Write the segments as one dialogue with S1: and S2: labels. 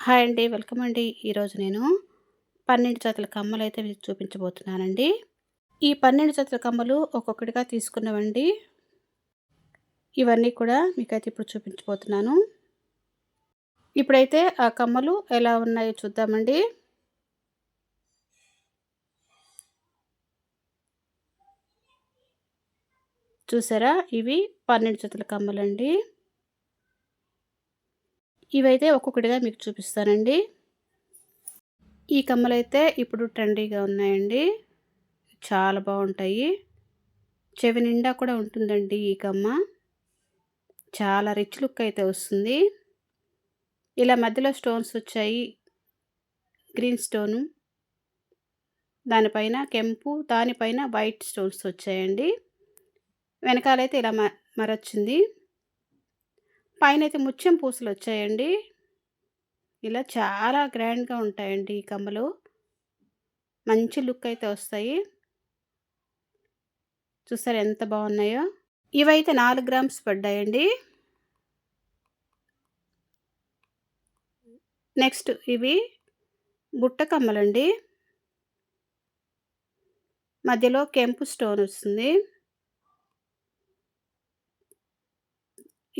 S1: Hi అండి welcome అండి. ఈరోజు నేను పన్నెండు జతల కమ్మలు అయితే మీకు చూపించబోతున్నానండి. ఈ పన్నెండు జతల కమ్మలు ఒక్కొక్కటిగా తీసుకున్నవండి. ఇవన్నీ కూడా మీకైతే ఇప్పుడు చూపించబోతున్నాను. ఇప్పుడైతే ఆ కమ్మలు ఎలా ఉన్నాయో చూద్దామండి. చూసారా? ఇవి పన్నెండు జతల కమ్మలండి. ఇవైతే ఒక్కొక్కటిగా మీకు చూపిస్తానండి. ఈ కమ్మలు అయితే ఇప్పుడు ట్రెండీగా ఉన్నాయండి. చాలా బాగుంటాయి. చెవి నిండా కూడా ఉంటుందండి ఈ కమ్మ. చాలా రిచ్ లుక్ అయితే వస్తుంది. ఇలా మధ్యలో స్టోన్స్ వచ్చాయి. Green stone. దానిపైన కెంపు దానిపైన వైట్ స్టోన్స్ వచ్చాయండి. వెనకాలైతే ఇలా మ మరొచ్చింది. పైన అయితే ముత్యం పూసలు వచ్చాయండి ఇలా చాలా గ్రాండ్గా ఉంటాయండి ఈ కమ్మలు. మంచి లుక్ అయితే వస్తాయి. చూసారు ఎంత బాగున్నాయో ఇవైతే నాలుగు గ్రామ్స్ పడ్డాయండి. నెక్స్ట్ ఇవి బుట్ట కమ్మలండి. మధ్యలో కెంపు స్టోన్ వస్తుంది.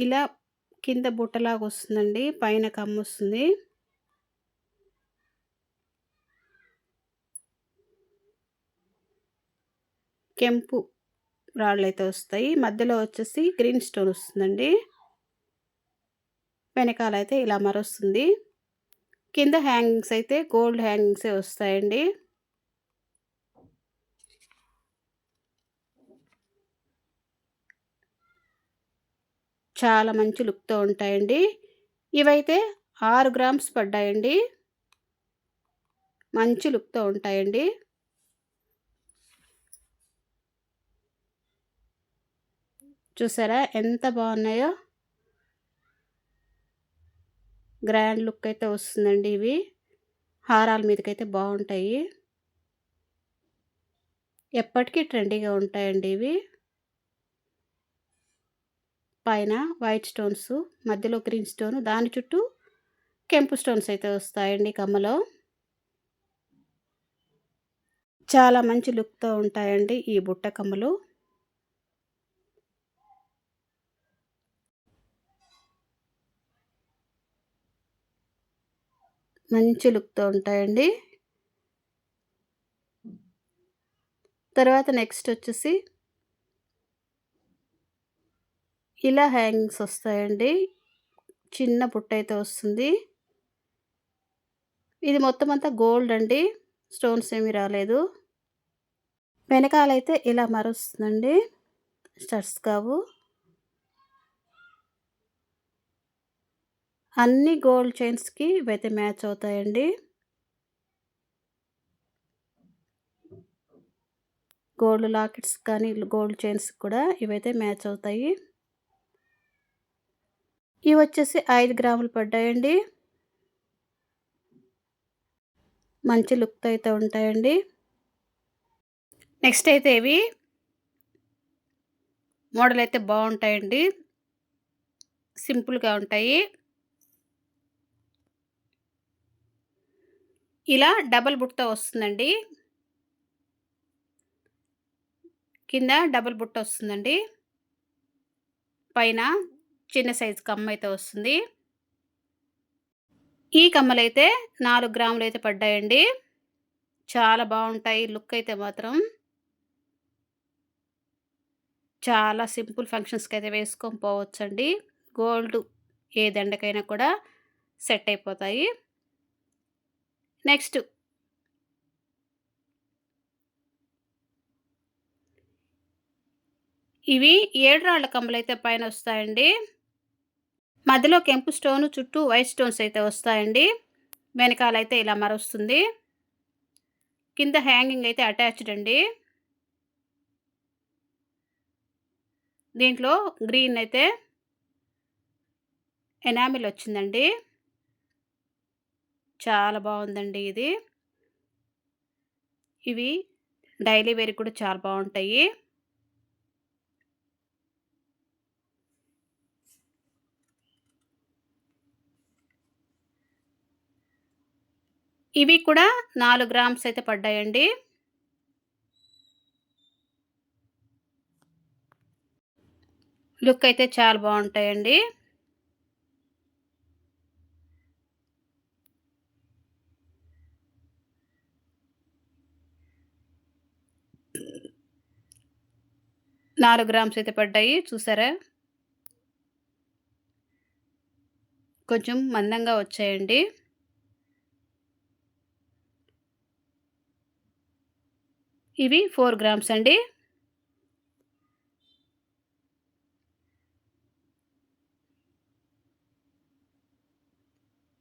S1: ఇలా కింద బుట్టలాగా వస్తుందండి. పైన కమ్మ వస్తుంది. కెంపు రాళ్ళు అయితే వస్తాయి. మధ్యలో వచ్చేసి గ్రీన్ స్టోన్ వస్తుందండి. వెనకాల అయితే ఇలా మరొస్తుంది. కింద హ్యాంగింగ్స్ అయితే గోల్డ్ హ్యాంగింగ్సే వస్తాయండి. చాలా మంచి లుక్తో ఉంటాయండి. ఇవైతే ఆరు గ్రామ్స్ పడ్డాయండి. మంచి లుక్తో ఉంటాయండి. చూసారా ఎంత బాగున్నాయో? గ్రాండ్ లుక్ అయితే వస్తుందండి ఇవి. హారాల మీదకైతే బాగుంటాయి. ఎప్పటికీ ట్రెండీగా ఉంటాయండి ఇవి. పైన వైట్ స్టోన్స్ మధ్యలో గ్రీన్ స్టోన్ దాని చుట్టూ కెంపు స్టోన్స్ అయితే వస్తాయండి కమ్మలో. చాలా మంచి లుక్తో ఉంటాయండి ఈ బుట్ట కమ్మలు. మంచి లుక్తో ఉంటాయండి. తర్వాత నెక్స్ట్ వచ్చేసి ఇలా హ్యాంగింగ్స్ వస్తాయండి. చిన్న పుట్ట అయితే వస్తుంది. ఇది మొత్తం అంతా గోల్డ్ అండి. స్టోన్స్ ఏమీ రాలేదు. వెనకాలైతే ఇలా మరుస్తుందండి. స్టర్స్ కావు. అన్ని గోల్డ్ చైన్స్కి ఇవైతే మ్యాచ్ అవుతాయండి. గోల్డ్ లాకెట్స్ కానీ గోల్డ్ చైన్స్ కూడా ఇవైతే మ్యాచ్ అవుతాయి. ఇవి వచ్చేసి ఐదు గ్రాములు పడ్డాయండి. మంచి లుక్ అయితే ఉంటాయండి. నెక్స్ట్ అయితే ఇవి మోడల్ అయితే బాగుంటాయండి. సింపుల్గా ఉంటాయి. ఇలా డబల్ బుట్ట వస్తుందండి. కింద డబల్ బుట్ట వస్తుందండి. పైన చిన్న సైజు కమ్మ అయితే వస్తుంది. ఈ కమ్మలు అయితే నాలుగు గ్రాములు అయితే పడ్డాయండి. చాలా బాగుంటాయి. లుక్ అయితే మాత్రం చాలా సింపుల్ ఫంక్షన్స్కి అయితే వేసుకొని పోవచ్చండి. గోల్డ్ ఏ దండకైనా కూడా సెట్ అయిపోతాయి. నెక్స్ట్ ఇవి ఏడు రాళ్ళ కమ్మలు అయితే పైన వస్తాయండి. మధ్యలో కెంపు స్టోన్ చుట్టూ వైట్ స్టోన్స్ అయితే వస్తాయండి. వెనకాల అయితే ఇలా మరొస్తుంది. కింద హ్యాంగింగ్ అయితే అటాచ్డ్ అండి. దీంట్లో గ్రీన్ అయితే ఎనామిల్ వచ్చిందండి. చాలా బాగుందండి ఇది. ఇవి డైలీ వేర్ కూడా చాలా బాగుంటాయి. ఇవి కూడా నాలుగు గ్రామ్స్ అయితే పడ్డాయండి. లుక్ అయితే చాలా బాగుంటాయండి నాలుగు గ్రామ్స్ అయితే పడ్డాయి చూసారా? కొంచెం మందంగా వచ్చాయండి. ఇవి ఫోర్ గ్రామ్స్ అండి.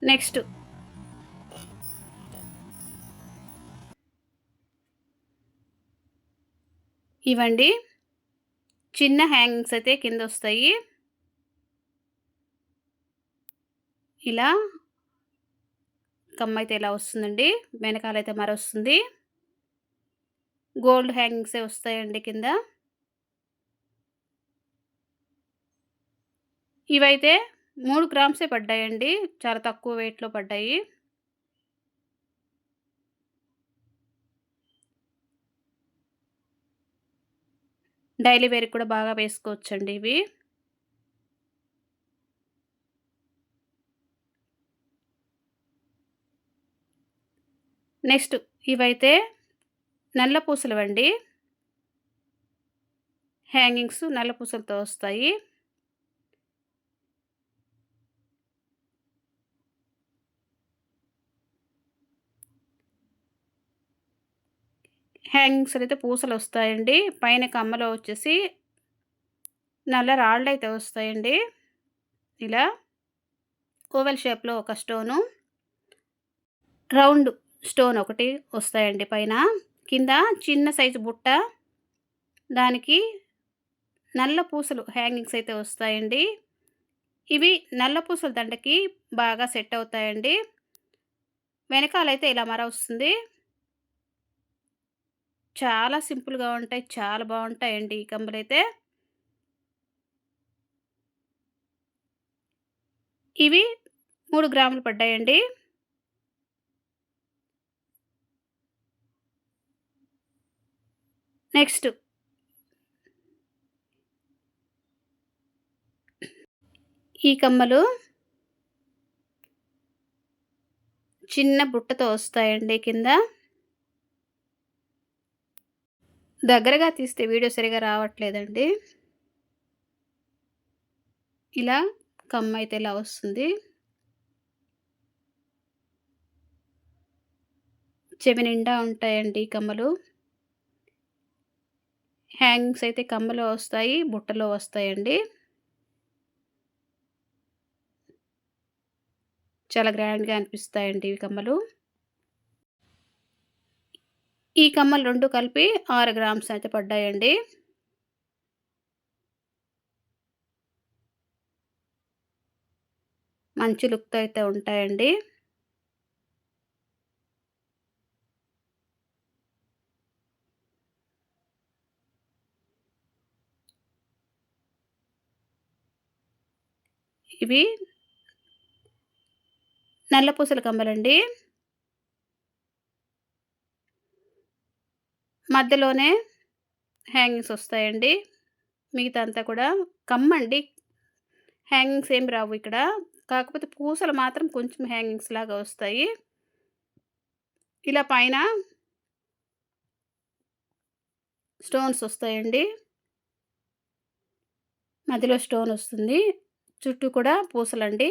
S1: నెక్స్ట్. ఇవండి. చిన్న హ్యాంగింగ్స్ అయితే కింద వస్తాయి. ఇలా కమ్మ అయితే ఇలా వస్తుందండి? వెనకాలైతే మరొస్తుంది. వస్తుంది గోల్డ్ హ్యాంగింగ్సే వస్తాయండి కింద. ఇవైతే మూడు గ్రామ్సే పడ్డాయండి. చాలా తక్కువ వెయిట్లో పడ్డాయి. డైలీ వేర్కి కూడా బాగా వేసుకోవచ్చండి ఇవి. నెక్స్ట్ ఇవైతే నల్ల పూసలు అండి హ్యాంగింగ్స్ నల్ల పూసలతో వస్తాయి. హ్యాంగింగ్స్ అయితే పూసలు వస్తాయండి పైన కమ్మలో వచ్చేసి నల్ల రాళ్ళు అయితే వస్తాయండి. ఇలా ఓవెల్ షేప్లో ఒక స్టోను. రౌండ్ స్టోన్ ఒకటి వస్తాయండి పైన. కింద చిన్న సైజు బుట్ట దానికి నల్ల పూసలు హ్యాంగింగ్స్ అయితే వస్తాయండి ఇవి నల్ల పూసల దండకి బాగా సెట్ అవుతాయండి వెనకాలైతే ఇలా మర వస్తుంది చాలా సింపుల్‌గా ఉంటాయి. చాలా బాగుంటాయండి ఈ కంబలైతే ఇవి మూడు గ్రాములు పడ్డాయండి. నెక్స్ట్. ఈ కమ్మలు చిన్న బుట్టతో వస్తాయండి కింద. దగ్గరగా తీస్తే వీడియో సరిగా రావట్లేదండి. ఇలా కమ్మ అయితే ఇలా వస్తుంది. చెవి నిండా ఉంటాయండి కమ్మలు. హ్యాంగింగ్స్ అయితే కమ్మలో వస్తాయి బుట్టలో వస్తాయండి. చాలా గ్రాండ్గా అనిపిస్తాయండి ఇవి కమ్మలు. ఈ కమ్మలు రెండు కలిపి ఆరు గ్రామ్స్ అయితే పడ్డాయండి. మంచి లుక్తో అయితే ఉంటాయండి. ఇవి నల్లపూసల కమ్మలండి మధ్యలోనే హ్యాంగింగ్స్ వస్తాయండి. మిగతా అంతా కూడా కమ్మండి. హ్యాంగింగ్స్ ఏం రావు ఇక్కడ. కాకపోతే పూసలు మాత్రం కొంచెం హ్యాంగింగ్స్ లాగా వస్తాయి. ఇలా పైన స్టోన్స్ వస్తాయండి. మధ్యలో స్టోన్ వస్తుంది. చుట్టూ కూడా పూసలండి.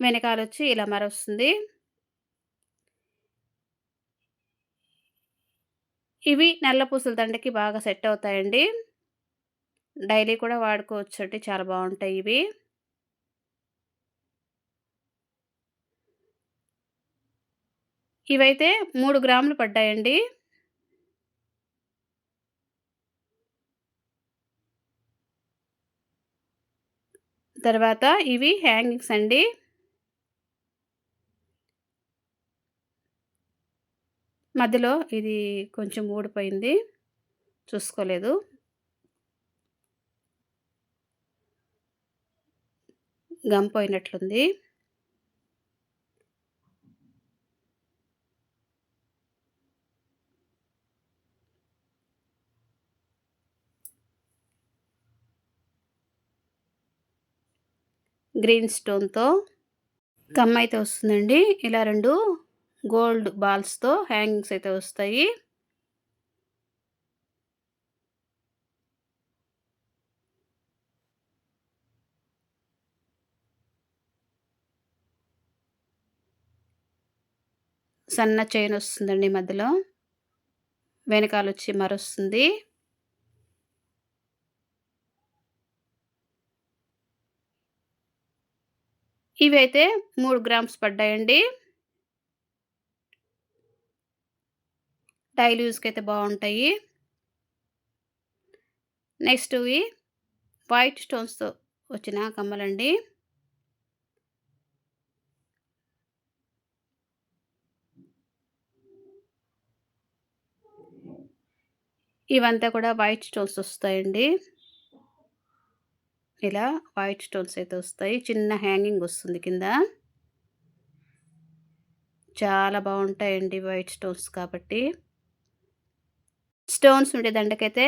S1: వెనకాల వచ్చి ఇలా మరొస్తుంది. ఇవి నల్ల పూసల దండకి బాగా సెట్ అవుతాయండి. డైలీ కూడా వాడుకోవచ్చు అండి చాలా బాగుంటాయి ఇవి. ఇవైతే మూడు గ్రాములు పడ్డాయండి. తర్వాత ఇవి హ్యాంగింగ్స్ అండి. మధ్యలో ఇది కొంచెం ఊడిపోయింది. చూసుకోలేదు. గమ్ పోయినట్లుంది. గ్రీన్ స్టోన్తో కమ్ అయితే వస్తుందండి. ఇలా రెండు గోల్డ్ బాల్స్తో హ్యాంగింగ్స్ అయితే వస్తాయి. సన్న చైన్ వస్తుందండి మధ్యలో. వెనకాల వచ్చి మరొస్తుంది. ఇవి అయితే మూడు గ్రామ్స్ పడ్డాయండి. డైలీ యూస్కి అయితే బాగుంటాయి. నెక్స్ట్ ఇవి వైట్ స్టోన్స్తో వచ్చిన కమ్మలండి. ఇవంతా కూడా వైట్ స్టోన్స్ వస్తాయండి. ఇలా వైట్ స్టోన్స్ అయితే వస్తాయి. చిన్న హ్యాంగింగ్ వస్తుంది కింద. చాలా బాగుంటాయండి వైట్ స్టోన్స్ కాబట్టి. స్టోన్స్ ఉండే దండకైతే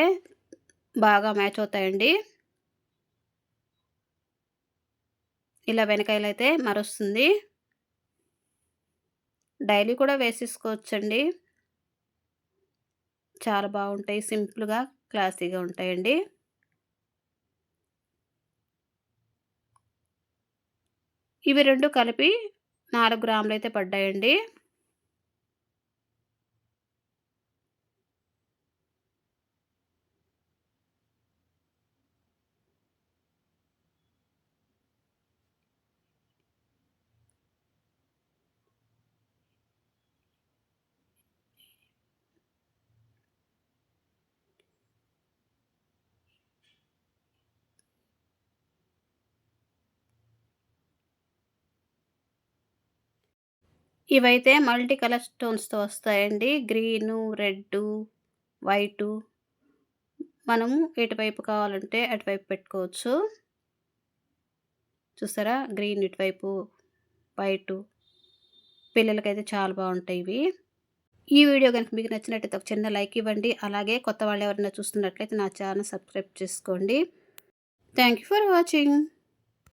S1: బాగా మ్యాచ్ అవుతాయండి. ఇలా వెనకాయలైతే మరొస్తుంది. డైలీ కూడా వేసేసుకోవచ్చండి. చాలా బాగుంటాయి. సింపుల్గా క్లాసీగా ఉంటాయండి. ఇవి రెండు కలిపి నాలుగు గ్రాములు అయితే పడ్డాయండి. ఇవైతే మల్టీ కలర్ స్టోన్స్తో వస్తాయండి. Green red white. మనము ఎటువైపు కావాలంటే అటువైపు పెట్టుకోవచ్చు. చూసారా? గ్రీన్ ఇటువైపు వైటు. పిల్లలకైతే చాలా బాగుంటాయి ఇవి. ఈ వీడియో కనుక మీకు నచ్చినట్టయితే ఒక చిన్న లైక్ ఇవ్వండి. అలాగే కొత్త వాళ్ళు ఎవరైనా చూస్తున్నట్లయితే నా ఛానల్ సబ్స్క్రైబ్ చేసుకోండి. Thank for watching.